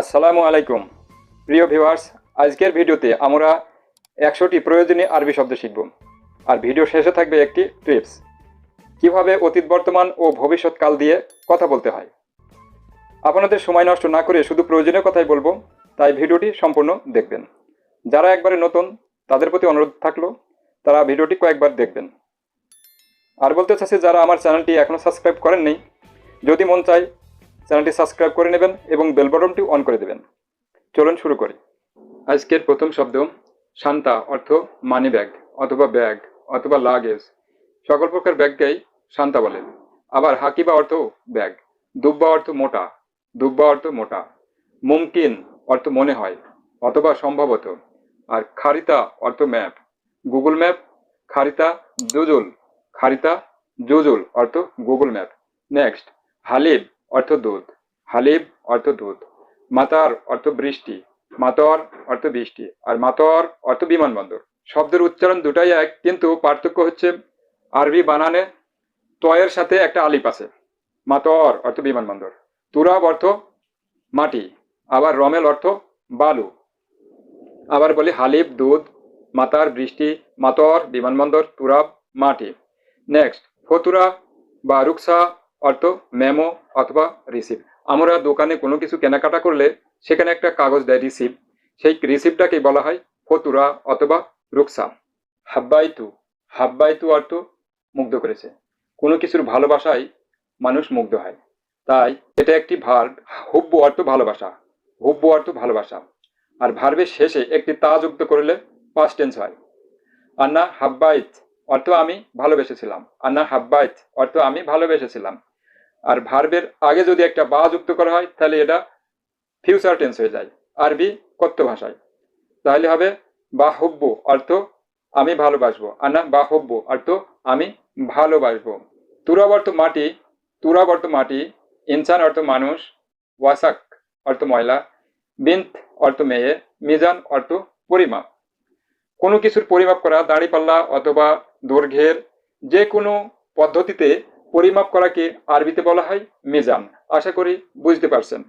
আসসালামু আলাইকুম। প্রিয় ভিউয়ার্স, আজকের ভিডিওতে আমরা একশোটি প্রয়োজনীয় আরবি শব্দ শিখব। আর ভিডিও শেষে থাকবে একটি টিপস। কীভাবে অতীত, বর্তমান ও ভবিষ্যৎকাল দিয়ে কথা বলতে হয়। আপনাদের সময় নষ্ট না করে শুধু প্রয়োজনীয় কথাই বলব, তাই ভিডিওটি সম্পূর্ণ দেখবেন। যারা একবারে নতুন, তাদের প্রতি অনুরোধ থাকল, তারা ভিডিওটি কয়েকবার দেখবেন। আর বলতে চাচ্ছি, যারা আমার চ্যানেলটি এখনও সাবস্ক্রাইব করেননি, যদি মন চায় চ্যানেলটি সাবস্ক্রাইব করে নেবেন এবং বেল বটনটি অন করে দেবেন। চলুন শুরু করি। আজকের প্রথম শব্দ, শান্তা অর্থ মানি ব্যাগ অথবা ব্যাগ অথবা লাগেজ সকল প্রকার ব্যাগকেই শান্তা বলে। আবার হাকিবা অর্থ ব্যাগ দুব্বা অর্থ মোটা, দুব্বা অর্থ মোটা। মুমকিন অর্থ মনে হয়, অথবা সম্ভবত। আর খারিতা অর্থ ম্যাপ গুগল ম্যাপ খারিতা জুজুল খারিতা জুজুল অর্থ গুগল ম্যাপ নেক্সট হালিব অর্থ দুধ হালিব অর্থ দুধ মাতার অর্থ বৃষ্টি মাতর অর্থ বৃষ্টি আর মাতর অর্থ বিমানবন্দর শব্দের উচ্চারণ দুটাই এক, কিন্তু পার্থক্য হচ্ছে আরবি বানানে তয়ের সাথে একটা আলিপ আছে, মাতর অর্থ বিমানবন্দর তুরাব অর্থ মাটি, আবার রমেল অর্থ বালু। আবার বলি হালিব দুধ, মাতার বৃষ্টি, মাতর বিমানবন্দর, তুরাব, মাটি। নেক্সট ফতুরা বা রুকসা অর্থ মেমো অথবা রিসিভ আমরা দোকানে কোনো কিছু কেনাকাটা করলে সেখানে একটা কাগজ দেয় রিসিভ সেই রিসিভটাকেই বলা হয় ফতুরা অথবা রুকসা। হাব্বাইতু। হাব্বাইতু অর্থ মুগ্ধ করেছে। কোনো কিছুর ভালোবাসায় মানুষ মুগ্ধ হয়। তাই এটা একটি ভার্ব হুব্বু অর্থ ভালোবাসা। হুব্বু অর্থ ভালোবাসা। আর ভার্বের শেষে একটি তা যুক্ত করলে পাস্ট টেন্স হয়। আন্না হাব্বাইত অর্থ আমি ভালোবেসেছিলাম। আন্না হাব্বাইত অর্থ আমি ভালোবেসেছিলাম। আর ভার্বের আগে যদি একটা বা যুক্ত করা হয়, তাহলে এটা ফিউচার টেন্স হয়ে যায়। আরবি কথ্য ভাষায়। তাহলে হবে বা হব্বু অর্থ আমি ভালোবাসবো। আনা বা হব্বু অর্থ আমি ভালোবাসবো। তুরাবর্ত মাটি তুরাবর্ত মাটি, ইনসান অর্থ মানুষ, ওয়াসাক অর্থ ময়লা বিন্ত অর্থ মেয়ে, মিজান অর্থ পরিমাপ। কোনো কিছুর পরিমাপ করা দাঁড়িপাল্লা অথবা দৈর্ঘ্যের যে কোনো পদ্ধতিতে পরিমাপ করাকে আরবিতে বলা হয় মিজান। আশা করি বুঝতে পারছেন।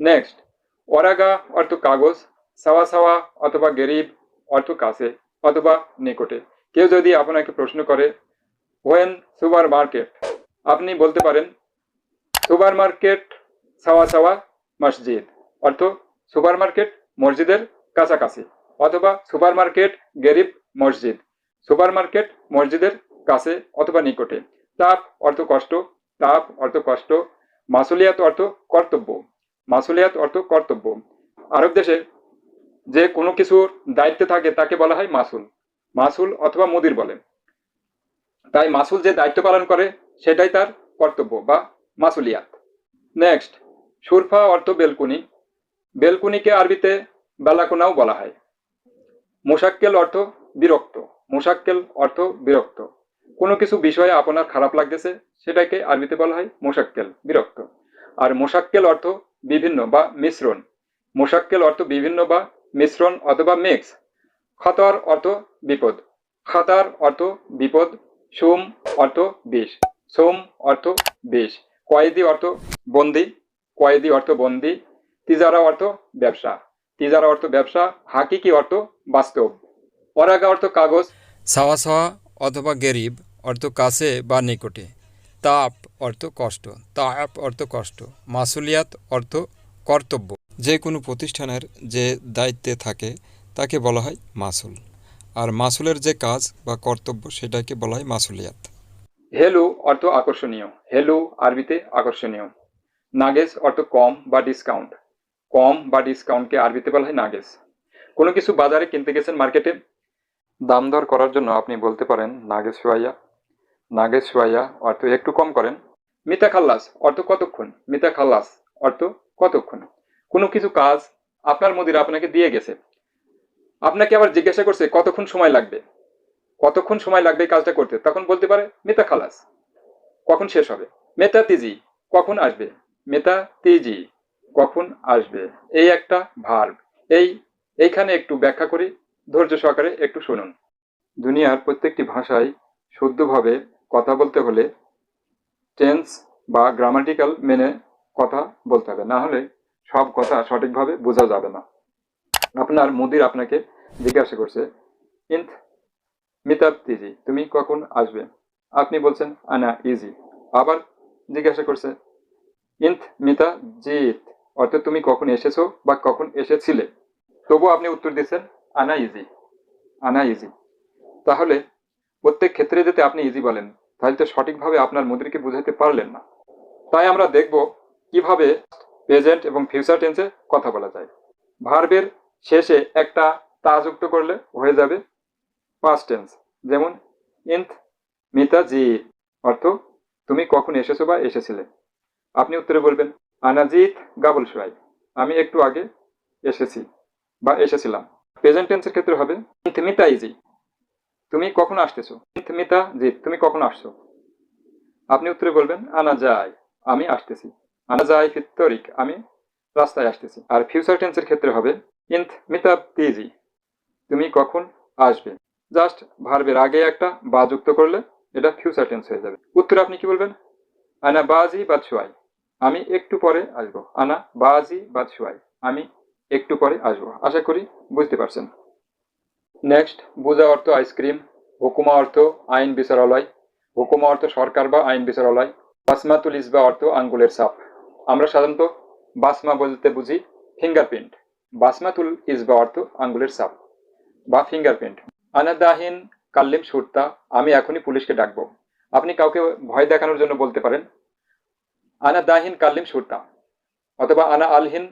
নেক্সট ওরাগা অর্থ কাগজ, সাওয়া সাওয়া অথবা গরিব অর্থ কাছে অথবা নিকটে। কেউ যদি আপনাকে প্রশ্ন করে ওয়েন সুপার মার্কেট আপনি বলতে পারেন সুপার মার্কেট সাওয়া সাওয়া মসজিদ। অর্থ সুপার মার্কেট মসজিদের কাছাকাছি অথবা সুপার মার্কেট গরিব মসজিদ। সুপার মার্কেট মসজিদের কাছে অথবা নিকটে। তাপ অর্থ কষ্ট, তাপ অর্থ কষ্ট, মাসুলিয়াত অর্থ কর্তব্য, মাসুলিয়াত অর্থ কর্তব্য। আরব দেশে যে কোনো কিছুর দায়িত্বে থাকে তাকে বলা হয় মাসুল মাসুল অথবা মুদির বলে। তাই মাসুল যে দায়িত্ব পালন করে সেটাই তার কর্তব্য বা মাসুলিয়াত। নেক্সট, সুরফা অর্থ বেলকুনি। বেলকুনিকে আরবিতে বেলাকুনাও বলা হয়। মোশাক্কেল অর্থ বিরক্ত, মোশাক্কেল অর্থ বিরক্ত। কোনো কিছু বিষয়ে আপনার খারাপ লাগতেছে, সেটাকে আরবিতে বলা হয় মোশাক্কেল, বিরক্ত। আর মোশাক্কেল অর্থ বিভিন্ন বা মিশ্রণ। মোশাক্কেল অর্থ বিভিন্ন বা মিশ্রণ অথবা মিক্স। খতর অর্থ বিপদ। খাতার অর্থ বিপদ, সুম অর্থ বিষ। সোম অর্থ বিষ। কয়েদি অর্থ বন্দি। কয়েদি অর্থ বন্দি। তিজারা অর্থ ব্যবসা। তিজারা অর্থ ব্যবসা, হাকিকি অর্থ বাস্তব। অরাগা অর্থ কাগজ। সাওয়া সাওয়া অথবা গেরিব, অর্থ কাছে বা নিকটে। তাপ, অর্থ কষ্ট। তাপ, অর্থ কষ্ট। মাসুলিয়াত, অর্থ কর্তব্য। যে কোনো প্রতিষ্ঠানের যে দায়িত্বে থাকে, তাকে বলা হয় মাসুল। আর মাসুলের যে কাজ বা কর্তব্য, সেটাকে বলা হয় মাসুলিয়াত। হেলু, অর্থ আকর্ষণীয়। হেলু, আরবিতে আকর্ষণীয়। নাগেস অর্থ কম বা ডিসকাউন্ট কম বা ডিসকাউন্টকে আরবিতে বলা হয় নাগেস কোনো কিছু বাজারে কিনতে গেছেন মার্কেটে দাম দর করার জন্য আপনি বলতে পারেন নাগেস সোয়াইয়া নাগেস সোয়াইয়া অর্থ একটু কম করেন। মিতা খাল্লাস, অর্থ কতক্ষণ? মিতা খাল্লাস, অর্থ কতক্ষণ? কোনো কিছু কাজ আপনার মুদির আপনাকে দিয়ে গেছে। আপনাকে আবার জিজ্ঞাসা করছে, কতক্ষণ সময় লাগবে? কতক্ষণ সময় লাগবে কাজটা করতে? তখন বলতে পারে, মেতা খালাস কখন শেষ হবে? মেতা তিজি, কখন আসবে? মেতা তিজি, কখন আসবে? এই একটা ভার্ব। এই, এইখানে একটু ব্যাখ্যা করি। ধৈর্য সহকারে একটু শুনুন। দুনিয়ার প্রত্যেকটি ভাষায় শুদ্ধভাবে কথা বলতে হলে টেন্স বা গ্রামাটিক্যাল মেনে কথা বলতে হবে। না হলে সব কথা সঠিকভাবে বোঝা যাবে না। আপনার মুদির আপনাকে জিজ্ঞাসা করছে, ইন্থ মিতাব তিজি, তুমি কখন আসবে? আপনি বলছেন, আনা ইজি। আবার জিজ্ঞাসা করছে, ইন্থ মিতা জিত অর্থাৎ তুমি কখন এসেছ বা কখন এসেছিলে? তবুও আপনি উত্তর দিচ্ছেন আনা ইজি আনা ইজি তাহলে প্রত্যেক ক্ষেত্রে যদি আপনি ইজি বলেন, তাহলে তো সঠিকভাবে আপনার মুদ্রিকে বুঝাইতে পারলেন না। তাই আমরা দেখব কীভাবে প্রেজেন্ট এবং ফিউচার টেন্সে কথা বলা যায়। ভার্বের শেষে একটা তা যুক্ত করলে হয়ে যাবে পাস্ট টেন্স যেমন, ইন্থ মিতা জি অর্থ, তুমি কখন এসেছ বা এসেছিলে? আপনি উত্তরে বলবেন, আনাজিত গাবল সোয়াই আমি একটু আগে এসেছি বা এসেছিলাম। প্রেজেন্ট টেন্সের ক্ষেত্রে হবে মিতা ইজি তুমি কখন আসতেছো? মিতা জিত তুমি কখন আসছো? আপনি উত্তরে বলবেন আনা যাই আমি আসতেছি। আনা যাই ফিত্তরিক আমি রাস্তায় আসতেছি। আর ফিউচার টেন্সের ক্ষেত্রে হবে ইন্থ মিতা তিজি তুমি কখন আসবে? জাস্ট ভার্বের আগে একটা বা যুক্ত করলে এটা ফিউচার টেন্স হয়ে যাবে। উত্তরে আপনি কি বলবেন? আনা বাজি বা ছুয়াই আমি একটু পরে আসব। আনা বাজি বা ছুয়াই আমি একটু পরে আসব। আশা করি বুঝতে পারছেন। নেক্সট বোঝা অর্থ আইসক্রিম, হুকুমা অর্থ আইন বিচারালয়, হুকুমা অর্থ সরকার বা আইন বিচারালয়, বাসমাতুল ইসবা অর্থ আঙ্গুলের ছাপ। আমরা সাধারণত বাসমা বলতে বুঝি ফিঙ্গারপ্রিন্ট বাসমাতুল ইসবা অর্থ আঙ্গুলের ছাপ বা ফিঙ্গারপ্রিন্ট আনাদাহিন কাল্লিম সুরতা, আমি এখনই পুলিশকে ডাকবো। আপনি কাউকে ভয় দেখানোর জন্য বলতে পারেন। আনা দাহিন কাল্লিম সুরতা অথবা আনা আলহিন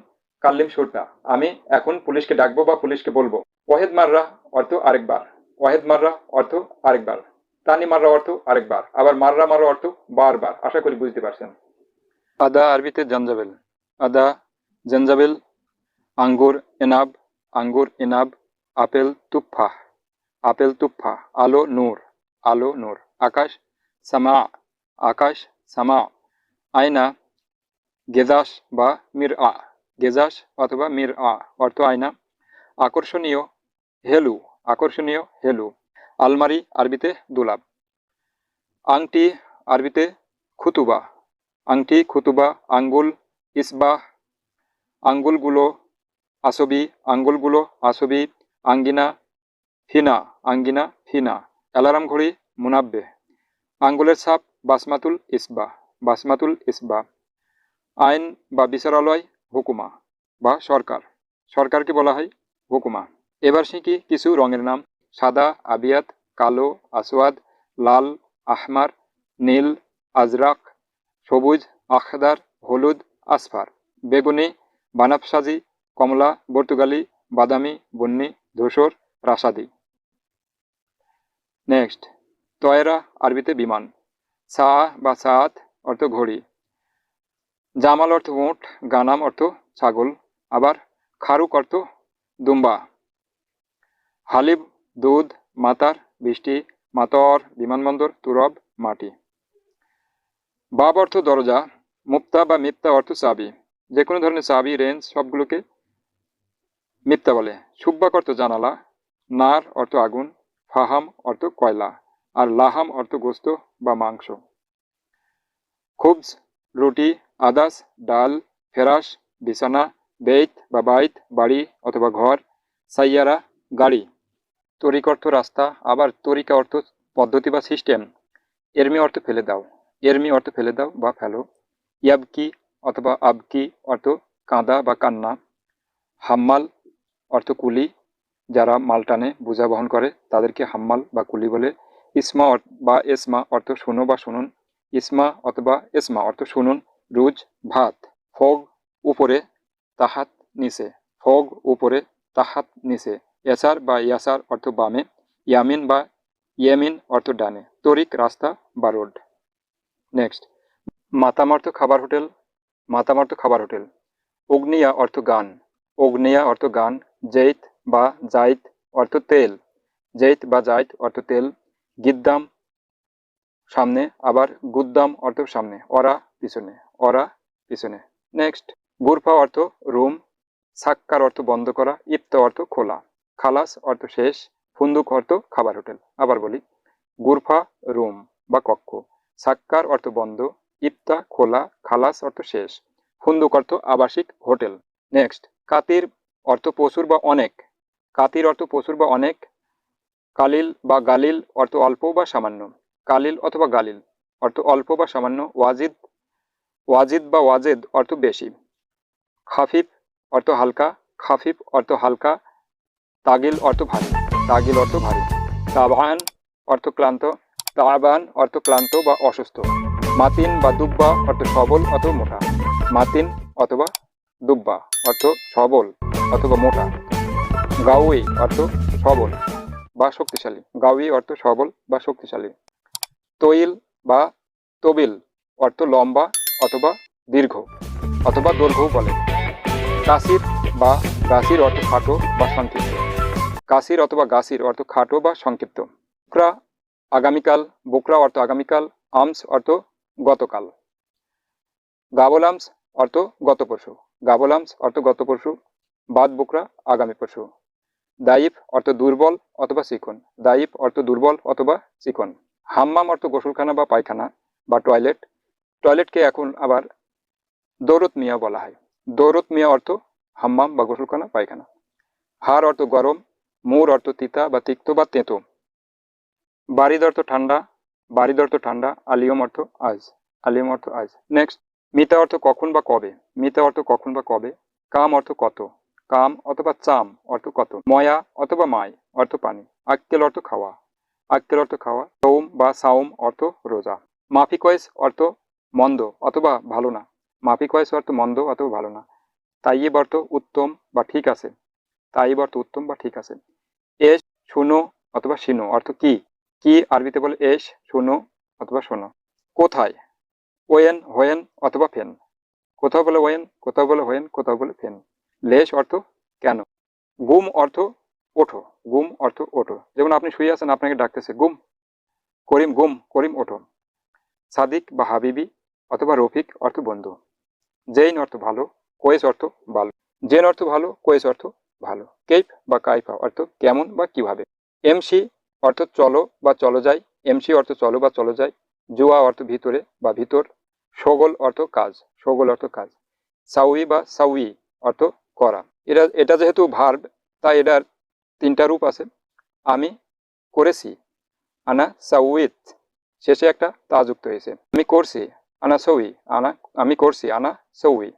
কাল্লিম সুরতা আমি এখন পুলিশকে ডাকবো বা পুলিশকে বলব। ওয়াহেদ মাররা অর্থ আরেকবার। ওয়াহেদ মাররা অর্থ আরেকবার। তানি মাররা অর্থ আরেকবার। আবার মাররা মাররা অর্থ বারবার। আশা করি বুঝতে পারছেন। আদা আরবিতে জঞ্জাবেল। আদা, জঞ্জাবেল, আঙ্গুর, এনাব আঙ্গুর, এনাব, আপেল তুফা আপেল তুফা আলো, নূর। আলো, নূর। আকাশ, সামা। আকাশ, সামা। আয়না গেজাস বা মির আ গেজাস অথবা মির আ, অর্থ আয়না। আকর্ষণীয় হেলু আকর্ষণীয় হেলু। আলমারি আরবিতে দুলাব। আংটি আরবিতে খুতুবা। আংটি, খুতুবা, আঙ্গুল, ইসবাহ, আঙ্গুলগুলো আসবি আঙ্গুলগুলো আসবি, আঙ্গিনা, ফিনা আঙ্গিনা, ফিনা। অ্যালার্ম ঘড়ি মুনাব্বে। আঙ্গুলের ছাপ, বাসমাতুল ইসবা বাসমাতুল ইসবা আইন বা বিচারালয় হুকুমা বা সরকার। সরকারকে বলা হয় হুকুমা। এবার শিখি কিছু রঙের নাম। সাদা, আবিয়াত, কালো, আসওয়াদ, লাল, আহমার, নীল, আজরাক, সবুজ, আখদার, হলুদ, আসফার। বেগুনি, বানাফসাজি, কমলা বর্তুগালি বাদামি, বন্নি, ধূসর, রাসাদি। নেক্সট। তয়রা আরবিতে বিমান। সা বা সাত অর্থ ঘড়ি। জামাল অর্থ উঁট, গানাম অর্থ ছাগল, আবার খারুক অর্থ দুম্বা। হালিব দুধ, মাতার, বৃষ্টি, মাতর, বিমানবন্দর, তুরব, মাটি। বাব অর্থ দরজা, মুক্তা বা মিপ্তা অর্থ চাবি। যে কোনো ধরনের চাবি, রেঞ্জ, সবগুলোকে মিথ্যা বলে। সুব্বাক অর্থ জানালা, নার অর্থ আগুন, ফাহাম অর্থ কয়লা, আর লাহাম অর্থ গোস্ত বা মাংস। খুবজ রুটি, আদাস, ডাল, ফেরাস, বিছানা, বেত, বা বাইত, বাড়ি অথবা ঘর, সাইয়ারা, গাড়ি। তরিক অর্থ রাস্তা, আবার তরিকা অর্থ পদ্ধতি বা সিস্টেম। এরমি অর্থ ফেলে দাও। এরমি অর্থ ফেলে দাও বা ফেলো। ইয়াবকি অথবা আবকি অর্থ কাঁদা বা কান্না। হাম্মাল অর্থ কুলি। যারা মাল টানে, বোঝা বহন করে, তাদেরকে হাম্মাল বা কুলি বলে। ইসমা বা এসমা অর্থ শুনো বা শুনুন। ইসমা অথবা এসমা অর্থ শুনুন, রুজ, ভাত। ফগ উপরে, তাহাত নিচে। ফগ উপরে, তাহাত নিচে। এসার বা ইয়াসার অর্থ বামে, ইয়ামিন বা ইয়ামিন অর্থ ডানে। তরিক, রাস্তা বা রোড। নেক্সট। মাতাম অর্থ খাবার হোটেল মাতাম অর্থ খাবার হোটেল। অগ্নিয়া অর্থ গান। অগ্নিয়া অর্থ গান জৈত বা জাইত অর্থ তেল। জৈত বা জাইত অর্থ তেল। গিদ্দাম সামনে, আবার গুদ্দাম অর্থ সামনে, অরা পিছনে অরা পিছনে। নেক্সট গুরফা অর্থ রুম, সাক্কার অর্থ বন্ধ করা, ইফতা অর্থ খোলা, খালাস অর্থ শেষ, ফুন্দুক অর্থ খাবার হোটেল। আবার বলি, গুরফা রুম বা কক্ষ, সাক্কার অর্থ বন্ধ, ইফতা খোলা, খালাস অর্থ শেষ, ফুন্দুক অর্থ আবাসিক হোটেল। নেক্সট কাতির অর্থ প্রচুর বা অনেক, কাতির অর্থ প্রচুর বা অনেক, কালিল বা গালিল অর্থ অল্প বা সামান্য। কালিল অথবা গালিল, অর্থ অল্প বা সামান্য, ওয়াজিদ ওয়াজিদ বা ওয়াজেদ, অর্থ বেশি। খাফিফ, অর্থ হালকা। খাফিফ, অর্থ হালকা। তাগিল, অর্থ ভারী। তাগিল অর্থ ভারী। তাবান, অর্থ ক্লান্ত। তাবান, অর্থ ক্লান্ত বা অসুস্থ। মাতিন বা দুব্বা, অর্থ সবল অথবা মোটা। মাতিন অথবা দুব্বা, অর্থ সবল অথবা মোটা। গাউই, অর্থ সবল বা শক্তিশালী। গাউই অর্থ সবল বা শক্তিশালী। তৈল বা তবিল, অর্থ লম্বা অথবা দীর্ঘ, অথবা দৈর্ঘ্য বলে। কাসির বা গাছির অর্থ খাটো বা সংক্ষিপ্ত। কাসির অথবা গাছির অর্থ খাটো বা সংক্ষিপ্ত। বোকরা আগামীকাল, বোকরা অর্থ আগামীকাল, আমস অর্থ গতকাল। গাবলামস অর্থ গত পরশু। গাবলামস অর্থ গত পরশু, বাদ বোকরা আগামী পরশু। দাইফ অর্থ দুর্বল অথবা চিকন। দাইফ অর্থ দুর্বল অথবা চিকন। হাম্মাম অর্থ গোসলখানা বা পায়খানা বা টয়লেট। টয়লেটকে এখন আবার দৌরত মিয়া বলা হয়। দৌরত মিয়া অর্থ হাম্মাম বা গোসলখানা, পায়খানা। হার অর্থ গরম, মুর অর্থ তিতা বা তিক্ত বা তেঁতো। বারিদ অর্থ ঠান্ডা, বারিদ অর্থ ঠান্ডা, আলিয়ম অর্থ আজ, আলিয়ম অর্থ আজ। নেক্সট মিতা অর্থ কখন বা কবে? মিতা অর্থ কখন বা কবে? কাম অর্থ কত? কাম অথবা চাম অর্থ কত? ময়া অথবা মায় অর্থ পানি। আক্কেল অর্থ খাওয়া। আক্কেল অর্থ খাওয়া, সৌম বা সাওম অর্থ রোজা। মাফিকয়েস অর্থ মন্দ অথবা ভালো না। মাফিকয়েস অর্থ মন্দ অথবা ভালো না। তাইয়েব অর্থ উত্তম বা ঠিক আছে। তাইব অর্থ উত্তম বা ঠিক আছে। এস শুনো অথবা শিনো অর্থ কি? কি আরবিতে বলে এস শুনো অথবা শোনো কোথায়? ওয়েন, হোয়েন অথবা ফেন। কোথাও বলে ওয়েন, কোথাও বলে হোয়েন, কোথাও বলে ফেন। লেশ অর্থ কেন? গুম অর্থ ওঠো, গুম অর্থ ওঠো। যেমন আপনি শুয়ে আছেন, আপনাকে ডাকতেছে, গুম, করিম গুম, করিম, ওঠো। সাদিক বা হাবিবি অথবা রফিক অর্থ বন্ধু। জেইন অর্থ ভালো, কোয়েস অর্থ ভালো। জেন অর্থ ভালো, কোয়েস অর্থ ভালো। কেইফ বা কাইফা অর্থ কেমন বা কীভাবে? এমসি অর্থ চলো বা চলো যাই, এমসি অর্থ চলো বা চলো যাই, জুয়া অর্থ ভিতরে বা ভিতর, সগল অর্থ কাজ, সগল অর্থ কাজ। সাউই বা সাউই অর্থ করা। এটা এটা যেহেতু ভার্ব, তাই এটার তিনটা রূপ আছে। আমি করেছি, আনা সাউইত। শেষে একটা তা যুক্ত হয়েছে। আমি করছি, আনা সৌই, আনা, আমি করছি, আনা সৌই।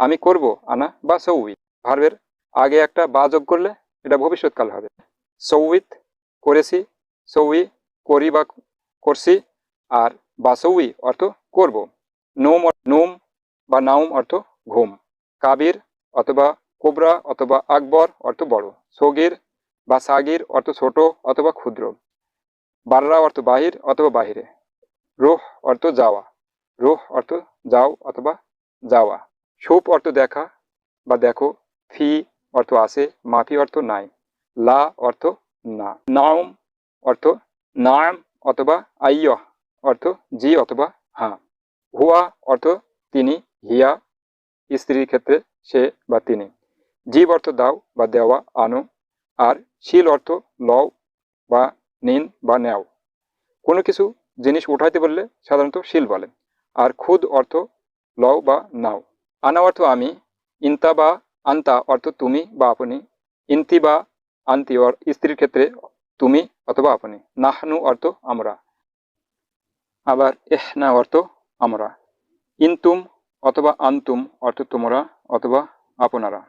আমি করব, আনা বা সৌই। ভার্বের আগে একটা বা যোগ করলে এটা ভবিষ্যৎকাল হবে। সৌইত করেছি, সৌই করি বা করছি, আর বা সৌই অর্থ করব। নোম নোম বা নাউম অর্থ ঘুম। কাবির অথবা কোবরা অথবা আকবর অর্থ বড়। সগির বা সাগির অর্থ ছোট অথবা ক্ষুদ্র। বাররা অর্থ বাহির অথবা বাহিরে। রোহ অর্থ যাওয়া। রোহ অর্থ যাও অথবা যাওয়া। সুপ অর্থ দেখা বা দেখো। ফি অর্থ আছে মাফি অর্থ নাই। লা অর্থ না। নাম অর্থ নাম অথবা আইয় অর্থ জি অথবা হ্যাঁ হুয়া অর্থ তিনি, হিয়া, স্ত্রীর ক্ষেত্রে সে বা তিনি। জীব অর্থ দাও বা দেওয়া, আনো। আর শিল অর্থ লও বা নিন বা নেও। কোনো কিছু জিনিস উঠাইতে বললে সাধারণত শিল বলে। আর খুদ অর্থ লও বা নাও। আনা অর্থ আমি, ইন্তা বা আন্তা অর্থ তুমি বা আপনি, ইন্তি বা আন্তি অর স্ত্রীর ক্ষেত্রে তুমি অথবা আপনি। নাহনু অর্থ আমরা। আবার এহনা অর্থ আমরা। ইনতুম অথবা আন্তুম অর্থ তোমরা অথবা আপনারা।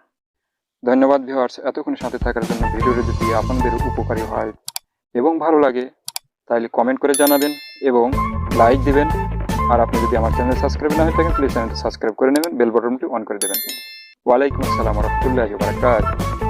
ধন্যবাদ ভিউয়ার্স এতক্ষণ সাথে থাকার জন্য ভিডিওটি যদি আপনাদের উপকারী হয় এবং ভালো লাগে, তাহলে কমেন্ট করে জানাবেন এবং লাইক দিবেন। আর আপনি যদি আমার চ্যানেল সাবস্ক্রাইব না হয়ে থাকেন প্লিজ চ্যানেলটি সাবস্ক্রাইব করে নেবেন বেল বটনটি অন করে দেবেন। ওয়ালাইকুম আসসালাম রহমতুল্লাহ বারকাত